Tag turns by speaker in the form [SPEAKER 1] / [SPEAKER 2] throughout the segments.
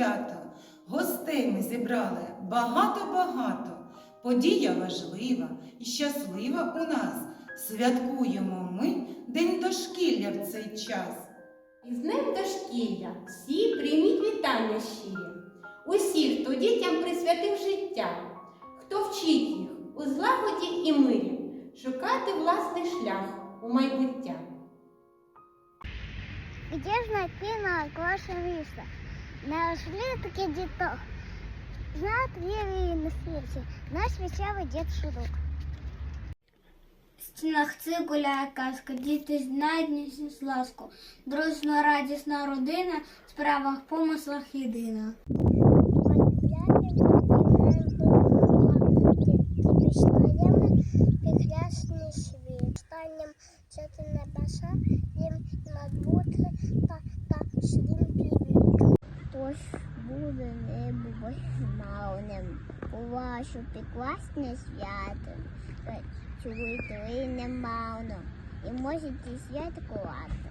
[SPEAKER 1] свято. Гостей ми зібрали багато-багато. Подія важлива і щаслива у нас. Святкуємо ми День дошкілля в цей час.
[SPEAKER 2] Із Днем дошкілля всі прийміть вітання щирі. Усі, хто дітям присвятив життя, хто вчить їх у злагоді і мирі, шукати власний шлях у майбуття.
[SPEAKER 3] Где ж найти на ваше місто? Нашли таки діток. Знает вірі на світі, наш веселий дід Шурок.
[SPEAKER 4] В стінах цирку гуляє казка, діти знають ласку. Дружно радісна родина, в справах помислах єдина.
[SPEAKER 3] Світ. Останнім це небеса, Хтось буде небо безмовним, у вашу прекрасне свято. Чуєте ви немало, і можете святкувати.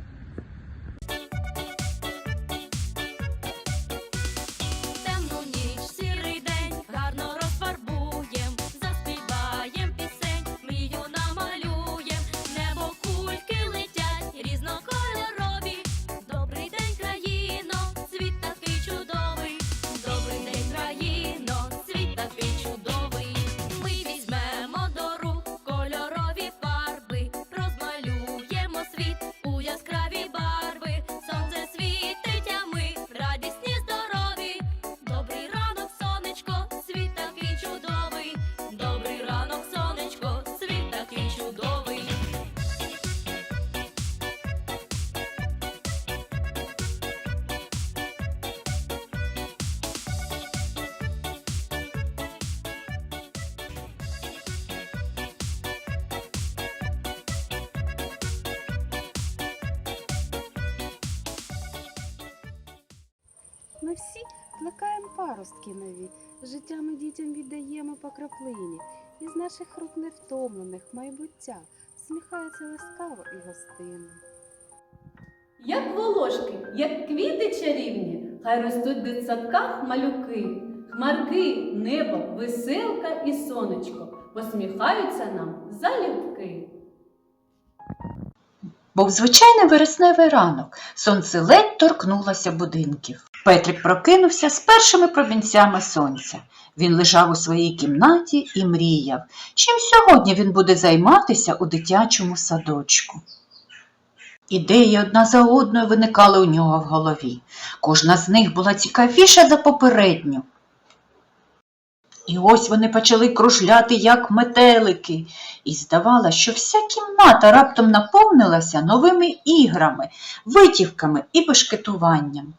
[SPEAKER 5] Всі плекаємо паростки нові, життя ми дітям віддаємо по краплині, із наших рук невтомлених майбуття всміхається ласкаво і гостинно.
[SPEAKER 6] Як волошки, як квіти чарівні, хай ростуть в дитсадках малюки, хмарки, небо, веселка і сонечко посміхаються нам залюбки.
[SPEAKER 7] Був звичайний вересневий ранок. Сонце ледь торкнулося будинків. Петрик прокинувся з першими промінцями сонця. Він лежав у своїй кімнаті і мріяв, чим сьогодні він буде займатися у дитячому садочку. Ідеї одна за одною виникали у нього в голові. Кожна з них була цікавіша за попередню. І ось вони почали кружляти, як метелики, і здавалося, що вся кімната раптом наповнилася новими іграми, витівками і бешкетуванням.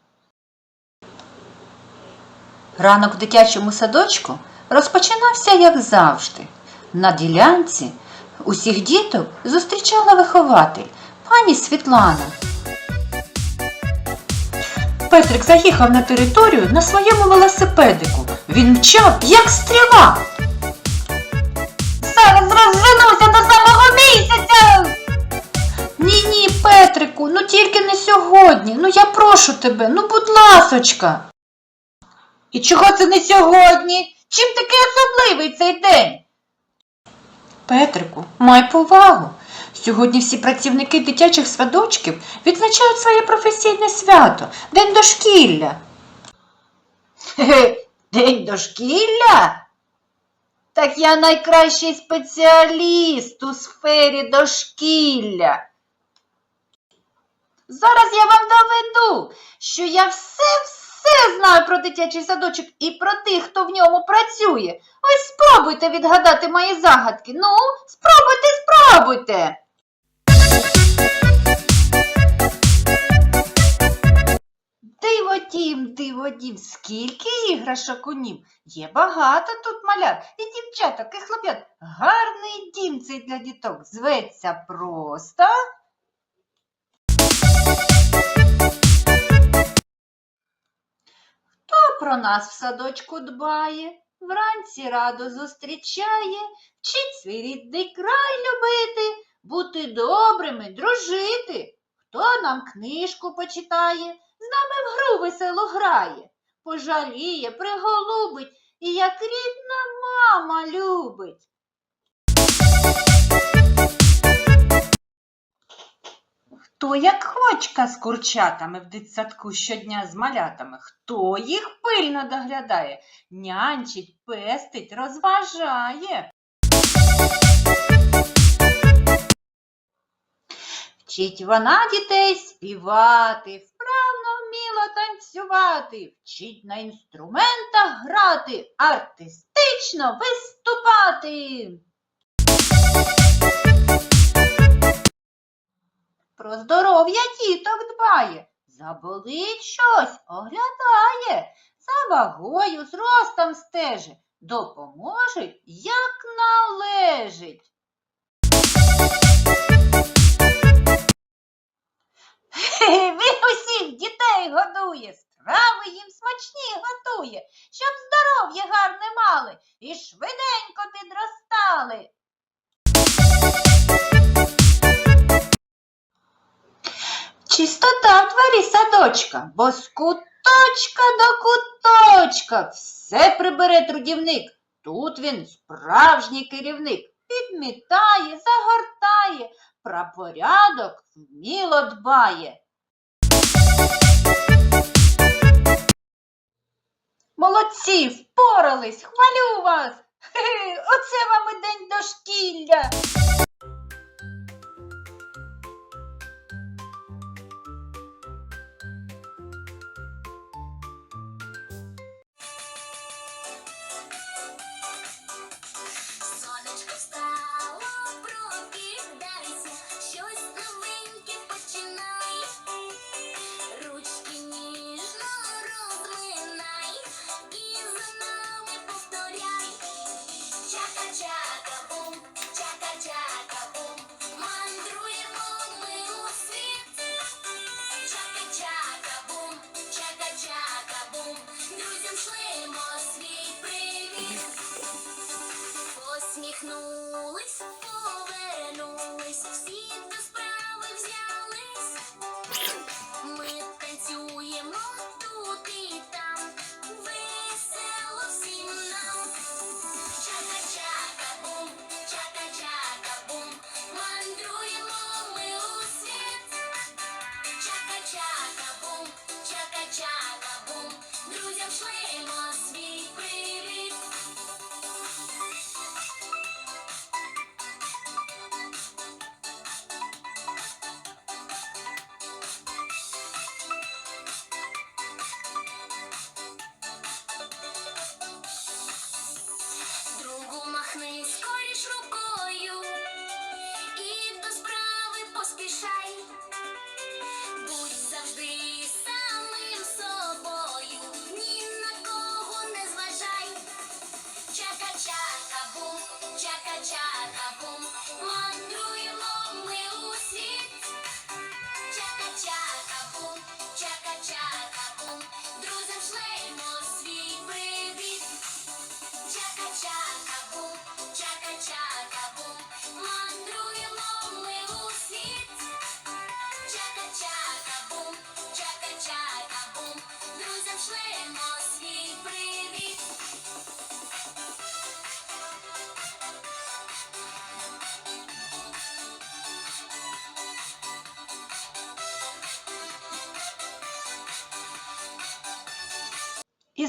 [SPEAKER 7] Ранок в дитячому садочку розпочинався, як завжди. На ділянці усіх діток зустрічала вихователь, пані Світлана. Петрик заїхав на територію на своєму велосипедику. Він мчав, як стріла. Зараз розженуся до самого місяця. Ні, ні, Петрику, ну тільки не сьогодні. Ну я прошу тебе, ну будь ласочка. І чого це не сьогодні? Чим такий особливий цей день? Петрику, май повагу. Сьогодні всі працівники дитячих садочків відзначають своє професійне свято День дошкілля. День дошкілля? Так я найкращий спеціаліст у сфері дошкілля. Зараз я вам доведу, що я все-все знаю про дитячий садочок і про тих, хто в ньому працює. Ось спробуйте відгадати мої загадки. Ну, спробуйте, спробуйте. Диво дім, диво дім, скільки іграшок у нім. Є багато тут малят і дівчаток, і хлоп'ят. Гарний дім цей для діток. Зветься просто. Про нас в садочку дбає, вранці радо зустрічає, вчить свій рідний край любити, бути добрими, дружити. Хто нам книжку почитає, з нами в гру весело грає. пожаліє, приголубить і як рідна мама любить. Хто як хвочка з курчатами в дитсадку щодня з малятами, хто їх пильно доглядає, нянчить, пестить, розважає. Вчить вона дітей співати, вправно вміло танцювати, вчить на інструментах грати, артистично виступати. Про здоров'я діток дбає, заболить щось, оглядає, за вагою, зростом стежить, допоможе, як належить. Він усіх дітей годує, страви їм смачні готує, щоб здоров'я гарне мали і швиденько підростали. Чистота в дворі садочка, бо з куточка до куточка все прибере трудівник. Тут він справжній керівник. Підмітає, загортає, про порядок вміло дбає. Молодці, впорались, хвалю вас. Хе-хе, оце вам і день дошкілля.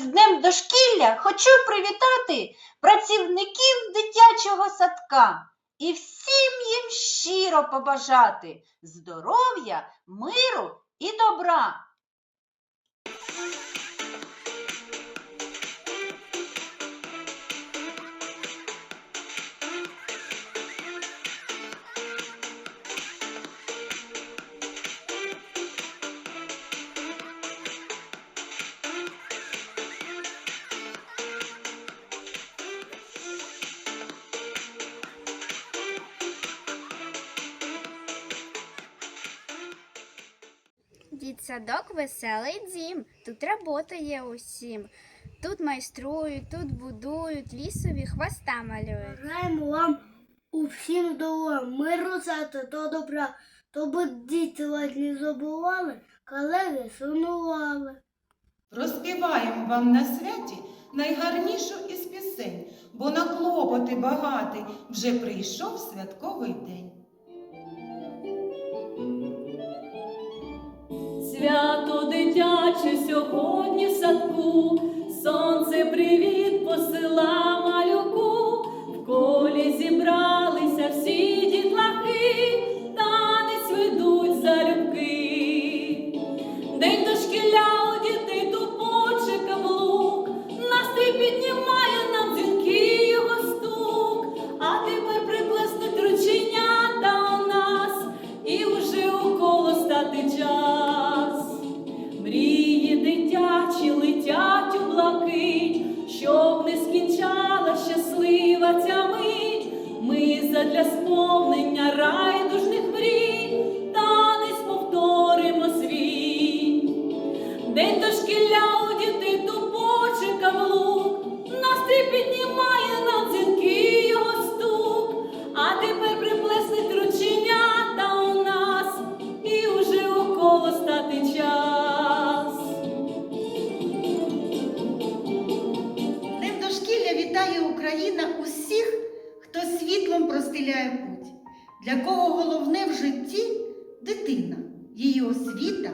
[SPEAKER 7] Із Днем дошкілля хочу привітати працівників дитячого садка і всім їм щиро побажати здоров'я, миру і добра.
[SPEAKER 4] Дітсадок веселий дім. Тут робота є усім. Тут майструють, тут будують, лісові хвоста малюють.
[SPEAKER 3] Бажаємо вам усім здоров'я, миру серця та добра, то діти вас не забували, колеги сумували.
[SPEAKER 1] Проспіваємо вам на святі найгарнішу із пісень, бо на клопоти багатий вже прийшов святковий день.
[SPEAKER 6] Свято дитяче сьогодні в садку, сонце привіт посила малюку,
[SPEAKER 8] простеляє путь, для кого головне в житті дитина, її освіта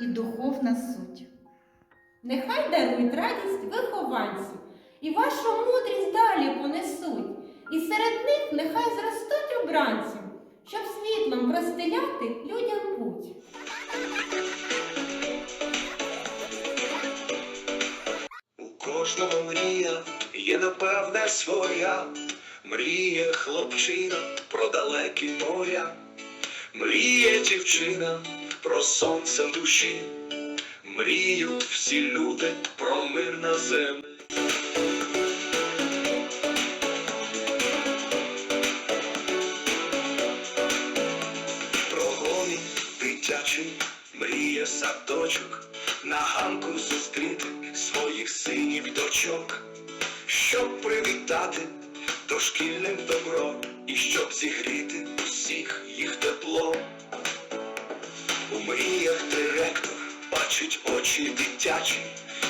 [SPEAKER 8] і духовна суть.
[SPEAKER 2] Нехай дарують радість вихованці, і вашу мудрість далі понесуть. І серед них нехай зростуть обранці, щоб світлом простеляти людям путь.
[SPEAKER 9] У кожного мрія є напевне своя, мріє хлопчина про далекі моря, мріє дівчина про сонце душі, мріють всі люди про мир на землі. Про гомін дитячий мріє садочок, на ганку зустріти своїх синів дочок, щоб привітати дошкільним добро і щоб зігріти усіх їх тепло. У мріях директор бачить очі дитячі,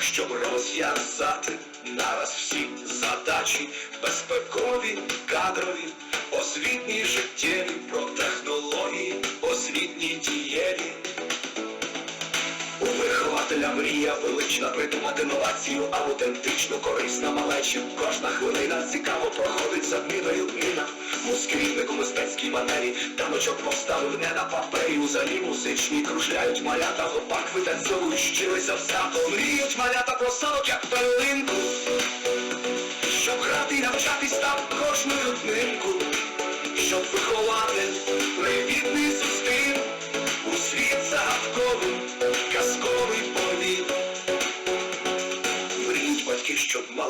[SPEAKER 9] щоб розв'язати нараз всі задачі, безпекові, кадрові, освітні життєві, про технології, освітні дієві. Вихователя мрія велична придумати новацію, автентично корисна малечі. Кожна хвилина цікаво проходить за дниною днина. Мускрівник у мистецькій манері, таночок поставив не на папері. У залі музичні кружляють малята, гопак витанцьовують щирися в свято. Мріють малята про станок, як перлинку. Щоб грати і навчатись там кожною днинку. Щоб вихователь привітний зустрів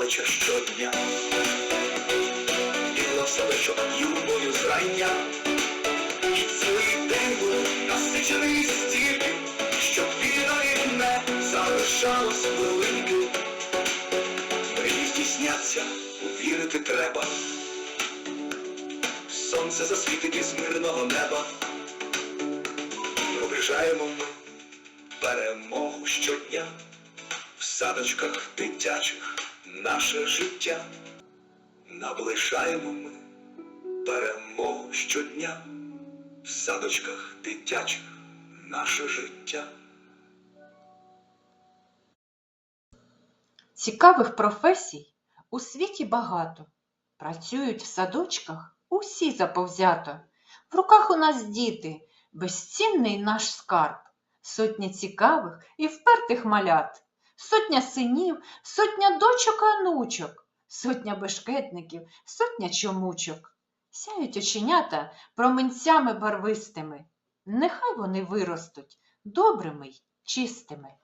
[SPEAKER 9] щоб щодня. Себе, щоб юрбою зрання. І цілий день був насичений стільки, щоб віра і не залишалось великим. Мрії здійсняться, вірити треба. Сонце засвітить із мирного неба. Наближаємо ми перемогу щодня в садочках дитячих наше життя. Наближаємо ми перемогу щодня в садочках дитячих наше життя.
[SPEAKER 7] Цікавих професій у світі багато. Працюють в садочках усі заповзято. В руках у нас діти, безцінний наш скарб, сотня цікавих і впертих малят, сотня синів, сотня дочок онучок, сотня бешкетників, сотня чомучок. Сяють оченята променцями барвистими. Нехай вони виростуть добрими й чистими.